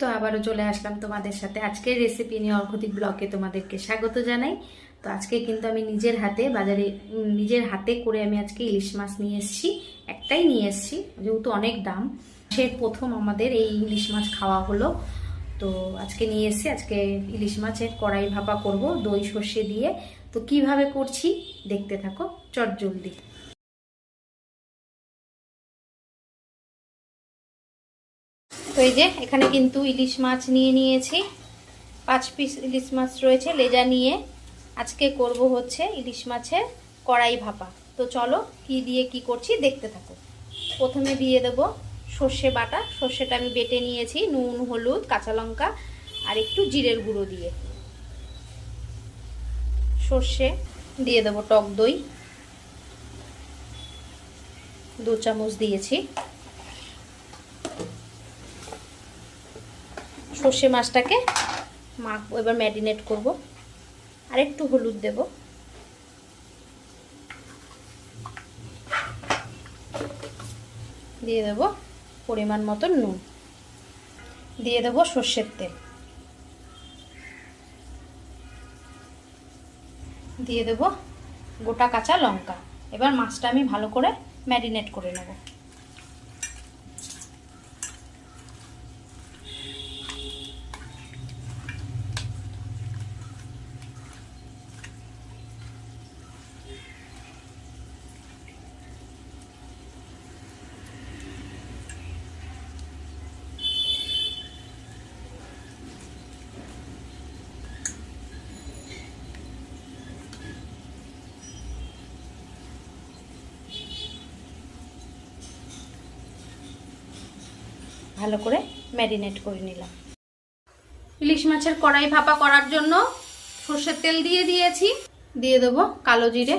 তো আবারও চলে আসলাম তোমাদের সাথে। আজকের রেসিপি নিয়ে অর্ঘদীপ ব্লকে তোমাদেরকে স্বাগত জানাই। তো আজকে কিন্তু আমি নিজের হাতে, বাজারে নিজের হাতে করে আমি আজকে ইলিশ মাছ নিয়ে এসেছি। একটাই নিয়ে এসেছি, যেহেতু অনেক দাম। সে প্রথম আমাদের এই ইলিশ মাছ খাওয়া হলো। তো আজকে নিয়ে এসেছি, আজকে ইলিশ মাছের কড়াই ভাপা করব, দই সর্ষে দিয়ে। তো কীভাবে করছি, দেখতে থাকো, চট তো এই যে, এখানে কিন্তু ইলিশ মাছ নিয়ে নিয়েছি। পাঁচ পিস ইলিশ মাছ রয়েছে, লেজা নিয়ে। আজকে করব হচ্ছে ইলিশ মাছের কড়াই ভাপা। তো চলো, কি দিয়ে কি করছি দেখতে থাকো। প্রথমে দিয়ে দেব সর্ষে বাটা। সর্ষেটা আমি বেটে নিয়েছি, নুন, হলুদ, কাঁচা লঙ্কা আর একটু জিরের গুঁড়ো দিয়ে। সর্ষে দিয়ে দেবো টক দই। দু চামচ দিয়েছি। সর্ষে মাছটাকে মাখবো এবার ম্যারিনেট করব। আর একটু হলুদ দেব। দিয়ে দেব পরিমাণ মতো নুন। দিয়ে দেব সর্ষের তেল। দিয়ে দেব গোটা কাঁচা লঙ্কা। এবার মাছটা আমি ভালো করে ম্যারিনেট করে নেব। ভালো করে ম্যারিনেট করে নিলাম। ইলিশ মাছের কড়াই ভাপা করার জন্য সর্ষের তেল দিয়ে দিয়েছি। দিয়ে দেবো কালো জিরে।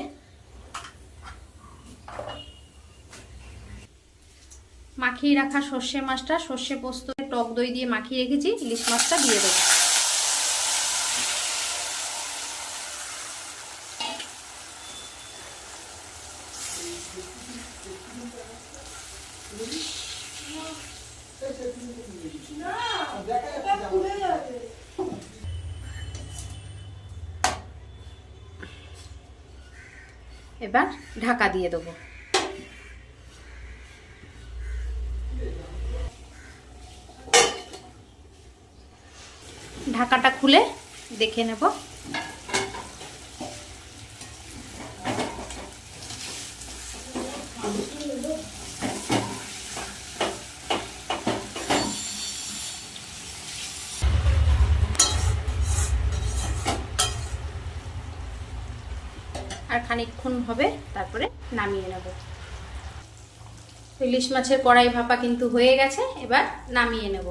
মাখিয়ে রাখা সর্ষে মাছটা, সর্ষে পোস্ত, টক দই দিয়ে মাখিয়ে রেখেছি, ইলিশ মাছটা দিয়ে দেবো। এবার ঢাকা দিয়ে দেবো। ঢাকাটা খুলে দেখে নেব। আর খানিকক্ষণ হবে, তারপরে নামিয়ে নেব। ইলিশ মাছের কড়াই ভাপা কিন্তু হয়ে গেছে, এবার নামিয়ে নেব।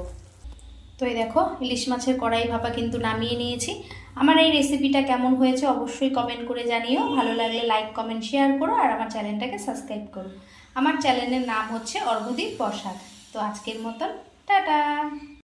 তো এই দেখো, ইলিশ মাছের কড়াই ভাপা কিন্তু নামিয়ে নিয়েছি। আমার এই রেসিপিটা কেমন হয়েছে অবশ্যই কমেন্ট করে জানিও। ভালো লাগলে লাইক, কমেন্ট, শেয়ার করো আর আমার চ্যানেলটাকে সাবস্ক্রাইব করো। আমার চ্যানেলের নাম হচ্ছে অর্ঘদীপ প্রসাদ তো আজকের মতন, টাটা!